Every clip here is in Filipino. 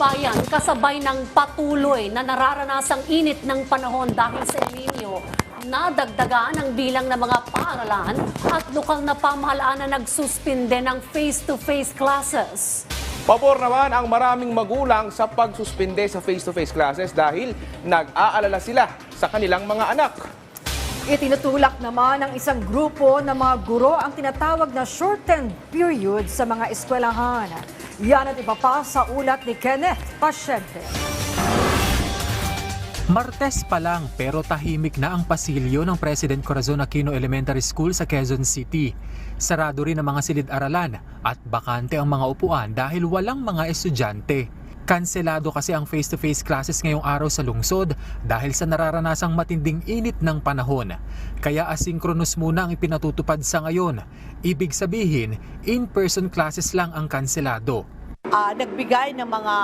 bayan kasabay ng patuloy na nararanasang init ng panahon dahil sa El Nino, nadagdagan ang bilang ng mga paaralan at lokal na pamahalaan na nagsuspinde ng face-to-face classes. Pabor naman ang maraming magulang sa pagsuspinde sa face-to-face classes dahil nag-aalala sila sa kanilang mga anak. Itinutulak naman ng isang grupo ng mga guro ang tinatawag na shortened period sa mga eskwelahan. Yan at iba pa sa ulat ni Kenneth Pasyente. Martes pa lang pero tahimik na ang pasilyo ng President Corazon Aquino Elementary School sa Quezon City. Sarado rin ang mga silid-aralan at bakante ang mga upuan dahil walang mga estudyante. Kanselado kasi ang face-to-face classes ngayong araw sa lungsod dahil sa nararanasang matinding init ng panahon. Kaya asynchronous muna ang ipinatutupad sa ngayon. Ibig sabihin, in-person classes lang ang kanselado. ah, nagbigay ng mga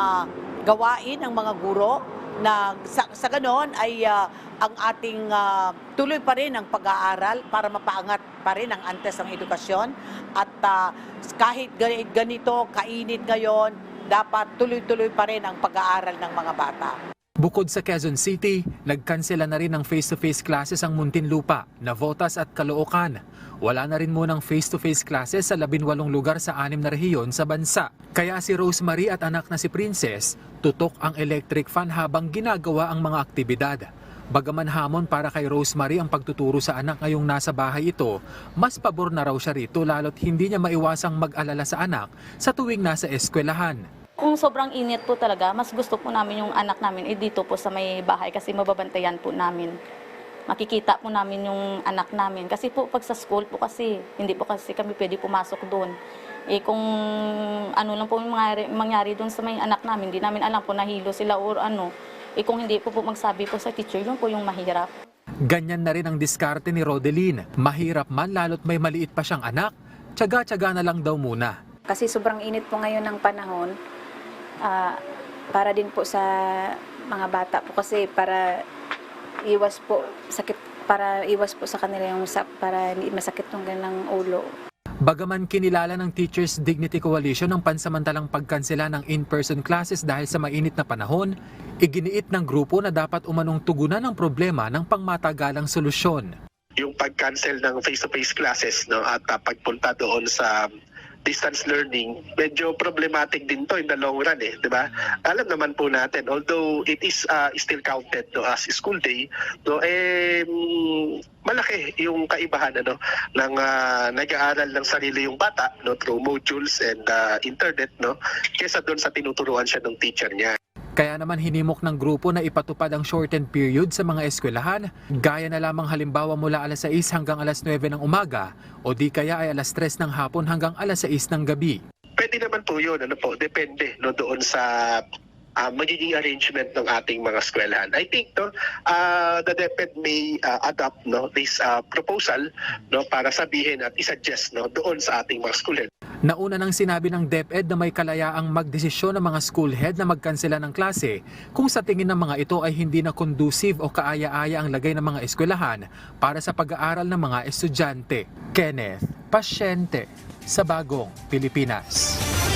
gawain ng mga guro na sa, sa ganon ay ah, ang ating ah, tuloy pa rin ang pag-aaral para mapaangat pa rin ang antes ng edukasyon at ah, kahit gani- ganito kainit ngayon dapat tuloy-tuloy pa rin ang pag-aaral ng mga bata. Bukod sa Quezon City, nagkansela na rin ng face-to-face classes ang Muntinlupa, Navotas at Caloocan. Wala na rin munang face-to-face classes sa labinwalong lugar sa anim na rehiyon sa bansa. Kaya si Rosemary at anak na si Princess, tutok ang electric fan habang ginagawa ang mga aktibidad. Bagaman hamon para kay Rosemary ang pagtuturo sa anak ngayong nasa bahay ito, mas pabor na raw siya rito lalo't hindi niya maiwasang mag-alala sa anak sa tuwing nasa eskwelahan. Kung sobrang init po talaga, mas gusto po namin yung anak namin eh, dito po sa may bahay kasi mababantayan po namin. Makikita po namin yung anak namin. Kasi po pag sa school po kasi, hindi po kasi kami pwede pumasok doon. Eh kung ano lang po mangyari, mangyari doon sa may anak namin, hindi namin alam po nahilo sila or ano. Eh kung hindi po po magsabi po sa teacher, yun po yung mahirap. Ganyan na rin ang diskarte ni Rodeline. Mahirap man lalo't may maliit pa siyang anak, tsaga-tsaga na lang daw muna. Kasi sobrang init po ngayon ng panahon. Ah, para din po sa mga bata po kasi para iwas po sakit para iwas po sa kanila yung sa, para hindi masakit yung kanilang ulo. Bagaman kinilala ng Teachers Dignity Coalition ang pansamantalang pagkansela ng in-person classes dahil sa mainit na panahon, iginiit ng grupo na dapat umanong tugunan ang problema ng pangmatagalang solusyon. yung pag-cancel ng face-to-face classes no at uh, pagpunta doon sa distance learning medyo problematic din to in the long run eh di ba? Alam naman po natin although it is uh, still counted no as school day no eh mm, malaki yung kaibahan ano ng uh, nag-aaral ng sarili yung bata no through modules and uh, internet no kaysa doon sa tinuturuan siya ng teacher niya Kaya naman hinimok ng grupo na ipatupad ang shortened period sa mga eskwelahan, gaya na lamang halimbawa mula alas 6 hanggang alas 9 ng umaga o di kaya ay alas 3 ng hapon hanggang alas 6 ng gabi. Pwede naman po yun, ano po, depende no, doon sa ah, magiging arrangement ng ating mga eskwelahan. I think no, ah, the DepEd may ah, adopt no, this ah, proposal no, para sabihin at isuggest no, doon sa ating mga head. Nauna nang sinabi ng DepEd na may kalayaang magdesisyon ng mga school head na magkansela ng klase kung sa tingin ng mga ito ay hindi na conducive o kaaya-aya ang lagay ng mga eskwelahan para sa pag-aaral ng mga estudyante. Kenneth, pasyente sa bagong Pilipinas.